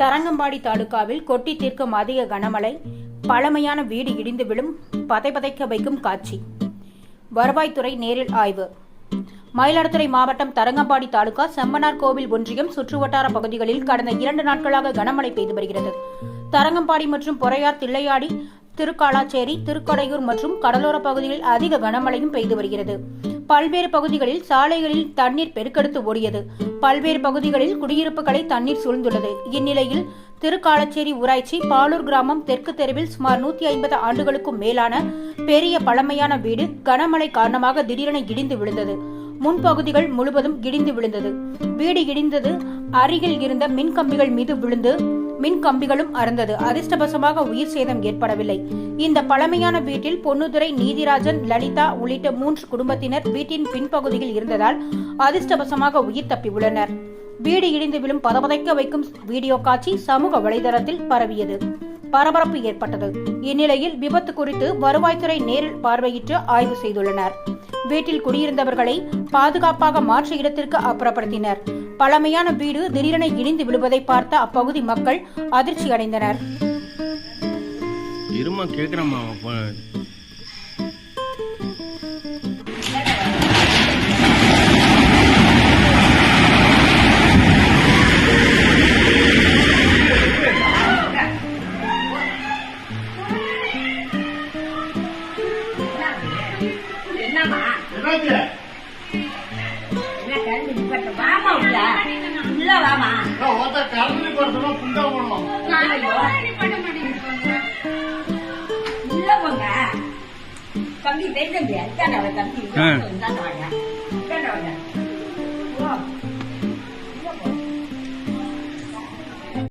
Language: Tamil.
தரங்கம்பாடி தாலுகாவில் கொட்டி தீர்க்கும் அதிக கனமழை பழமையான வீடு இடிந்து விழும் பதைபதைக்க வைக்கும் காட்சி. வருவாய்த்துறை நேரில் ஆய்வு. மயிலாடுதுறை மாவட்டம் தரங்கம்பாடி தாலுகா செம்மனார் கோவில் ஒன்றியம் சுற்றுவட்டார பகுதிகளில் கடந்த இரண்டு நாட்களாக கனமழை பெய்து வருகிறது. தரங்கம்பாடி மற்றும் பொறையார் தில்லையாடி திருக்காலாச்சேரி திருக்கடையூர் மற்றும் கடலோர பகுதிகளில் அதிக கனமழையும் பெய்து வருகிறது. பல்வேறு பகுதிகளில் சாலைகளில் தண்ணீர் பெருக்கெடுத்து ஓடியது. பல்வேறு பகுதிகளில் குடியிருப்புகளை தண்ணீர் சூழ்ந்துள்ளது. இந்நிலையில் திருக்காலச்சேரி ஊராட்சி பாலூர் கிராமம் தெற்கு தெருவில் சுமார் நூத்தி ஐம்பது ஆண்டுகளுக்கும் மேலான பெரிய பழமையான வீடு கனமழை காரணமாக திடீரென இடிந்து விழுந்தது. முன்பகுதிகள் முழுவதும் இடிந்து விழுந்தது. வீடு இடிந்தது அருகில் இருந்த மின்கம்பிகள் மீது விழுந்து மின் கம்பிகளும் அறந்தது. அதிர்ஷ்டவசமாக உயிர் சேதம் ஏற்படவில்லை. இந்த பழமையான வீட்டில் பொன்னுதுரை நீதிராஜன் லலிதா உள்ளிட்ட மூன்று குடும்பத்தினர் வீட்டின் பின்பகுதியில் இருந்ததால் அதிர்ஷ்டவசமாக உயிர் தப்பியுள்ளனர். வீடு இடிந்து விழும் பதபதைக்க வைக்கும் வீடியோ காட்சி சமூக வலைதளத்தில் பரவியது. பரபரப்பு ஏற்பட்டது. இந்நிலையில் விபத்து குறித்து வருவாய்த்துறை நேரில் பார்வையிட்டு ஆய்வு செய்துள்ளனர். வீட்டில் குடியிருந்தவர்களை பாதுகாப்பாக மாற்று இடத்திற்கு அப்புறப்படுத்தினர். பழமையான வீடு திடீரென இடிந்து விழுவதை பார்த்த அப்பகுதி மக்கள் அதிர்ச்சி அடைந்தனர் என்னம்மா? என்ன கரண்ட் நிப்பட்ட வாமா உள்ள. உள்ள வாமா உள்ள போங்க. தம்பி பெரிய தம்பி அத்தான அவ தம்பி. இந்தாண்ட வாங்க. இந்தாண்ட வாங்க.